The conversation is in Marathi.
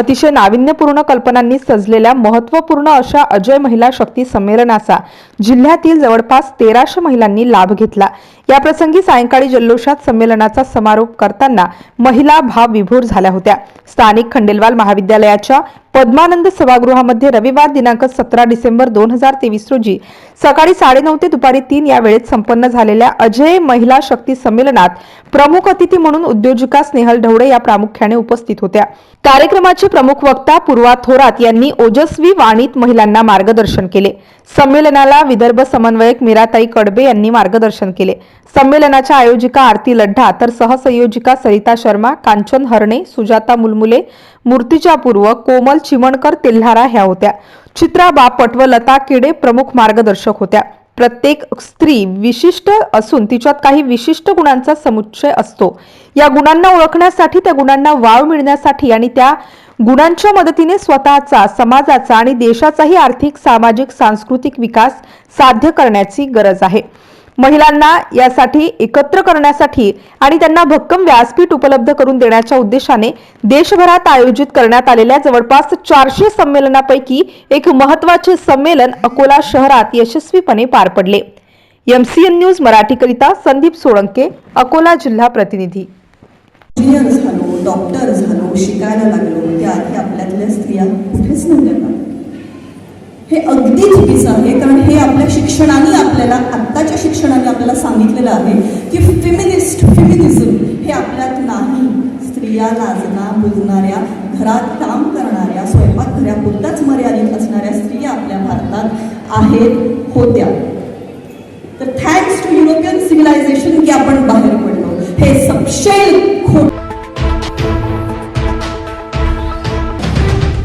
अतिशय नाविन्यपूर्ण कल्पनांनी सजलेल्या महत्त्वपूर्ण अशा अजय महिला शक्ती संमेलनाचा जिल्ह्यातील जवळपास तेराशे महिलांनी लाभ घेतला. याप्रसंगी सायंकाळी जल्लोषात संमेलनाचा समारोप करताना महिला भावविभोर झाल्या होत्या. स्थानिक खंडेलवाल महाविद्यालयाच्या पद्मानंद सभागृहामध्ये रविवार दिनांक सतरा डिसेंबर दोन हजार तेवीस रोजी सकाळी साडेनऊ ते दुपारी तीन या वेळेत संपन्न झालेल्या अजय महिला शक्ती संमेलनात प्रमुख अतिथी म्हणून उद्योजिका स्नेहल ढवळे या प्रामुख्याने उपस्थित होत्या. कार्यक्रमाचे प्रमुख वक्ता पूर्वा थोरात यांनी ओजस्वी वाणीत महिलांना मार्गदर्शन केले. संमेलनाला विदर्भ समन्वयक मीराताई कडबे यांनी मार्गदर्शन केले. संमेलनाच्या आयोजिका आरती लड्ढा तर सहसंयोजिका सरिता शर्मा कांचन हरणे सुजाता मुलमुले मूर्तिजा पूर्व कोमल चिमणकर तेल्हारा ह्या होत्या. चित्रा बापट व लता किडे प्रमुख मार्गदर्शक होत्या. प्रत्येक स्त्री विशिष्ट असून तिच्यात काही विशिष्ट गुणांचा समुच्चय असतो. या गुणांना ओळखण्यासाठी त्या गुणांना वाव मिळण्यासाठी आणि त्या गुणांच्या मदतीने स्वतःचा समाजाचा आणि देशाचाही आर्थिक सामाजिक सांस्कृतिक विकास साध्य करण्याची गरज आहे. महिलांना यासाठी एकत्र करण्यासाठी आणि त्यांना भक्कम व्यासपीठ उपलब्ध करून देण्याच्या उद्देशाने देशभरात आयोजित करण्यात आलेल्या जवळपास चारशे संमेलनापैकी एक महत्त्वाचे संमेलन अकोला शहरात यशस्वीपणे पार पडले. एमसीएन न्यूज मराठीकरिता संदीप सोळंके अकोला जिल्हा प्रतिनिधी. झालो डॉक्टर झालो शिकायला लागलो त्याआधी आपल्यातल्या स्त्रिया कुठेच नव्हत्या. हे अगदी चुकीचं आहे. कारण हे आपल्या शिक्षणाने आपल्याला आत्ताच्या शिक्षणाने आपल्याला सांगितलेलं आहे की फेमिनिस्ट फेमिनिझम हे आपल्यात नाही. स्त्रिया लाजना बुजणाऱ्या घरात काम करणाऱ्या स्वयंपाकघरापुरताच मर्यादित असणाऱ्या स्त्रिया आपल्या भारतात आहेत होत्या. तर थँक्स टू युरोपियन सिव्हिलायझेशन की आपण बाहेर पडलो. हे सपशेल